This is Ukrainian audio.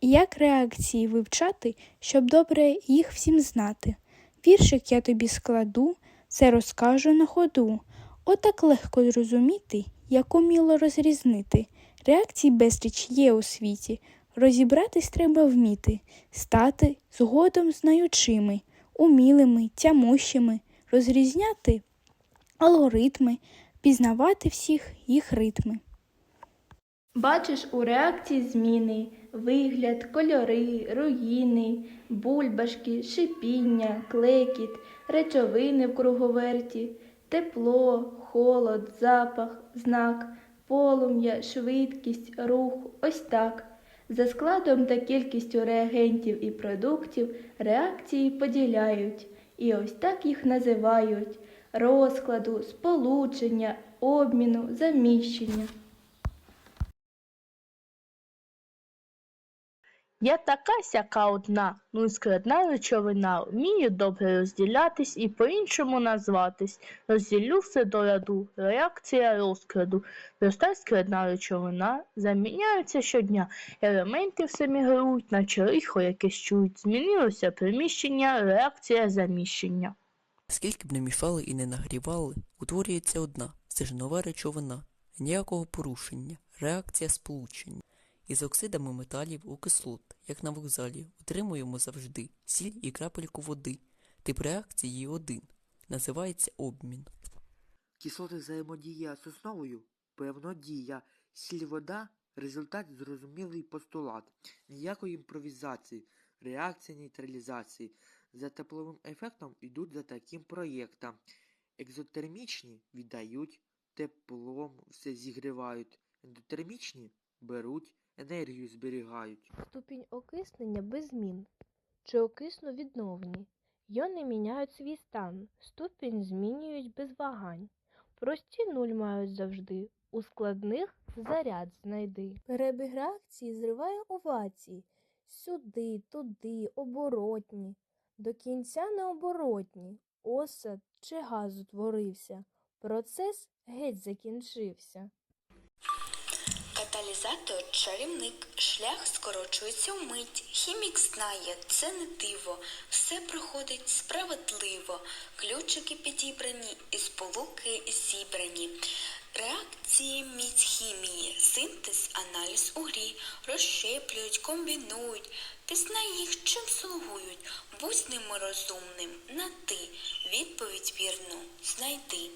І як реакції вивчати, щоб добре їх всім знати. Віршик я тобі складу, це розкажу на ходу. Отак легко зрозуміти, як уміло розрізнити. Реакцій безліч є у світі. Розібратись треба вміти, стати згодом знаючими, умілими, тямущими, розрізняти алгоритми, пізнавати всіх їх ритми. Бачиш у реакції зміни, вигляд, кольори, руїни, бульбашки, шипіння, клекіт, речовини в круговерті, тепло, холод, запах, знак, полум'я, швидкість, рух, ось так. За складом та кількістю реагентів і продуктів реакції поділяють, і ось так їх називають розкладу, сполучення, обміну, заміщення. Я така сяка одна, ну і складна речовина, вмію добре розділятись і по-іншому назватись. Розділю все до ряду, реакція розкладу. Проста складна речовина, заміняються щодня, елементи все мігрують, наче лихо якесь чують. Змінилося приміщення, реакція заміщення. Скільки б не мішали і не нагрівали, утворюється одна, це ж нова речовина, ніякого порушення, реакція сполучення. Із оксидами металів у кислот, як на вокзалі, утримуємо завжди сіль і крапельку води. Тип реакції один. Називається обмін. Кислоти взаємодія з основою певно дія. Сіль вода результат зрозумілий постулат. Ніякої імпровізації, реакції нейтралізації. За тепловим ефектом йдуть за таким проєктом. Екзотермічні віддають, теплом все зігрівають. Ендотермічні беруть, енергію зберігають. Ступінь окиснення без змін чи окисно відновні. Йони міняють свій стан, ступінь змінюють без вагань. Прості нуль мають завжди, у складних заряд знайди. Перебіг реакції зриває овації. Сюди, туди, оборотні. До кінця необоротні. Осад чи газ утворився. Процес геть закінчився. Каталізатор чарівник, шлях скорочується вмить. Хімік знає, це не диво, все проходить справедливо. Ключики підібрані і сполуки зібрані. Реакції міць хімії, синтез, аналіз у грі, розщеплюють, комбінують. Пізнай їх чим слугують, будь з ними розумним, на ти, відповідь вірну знайди.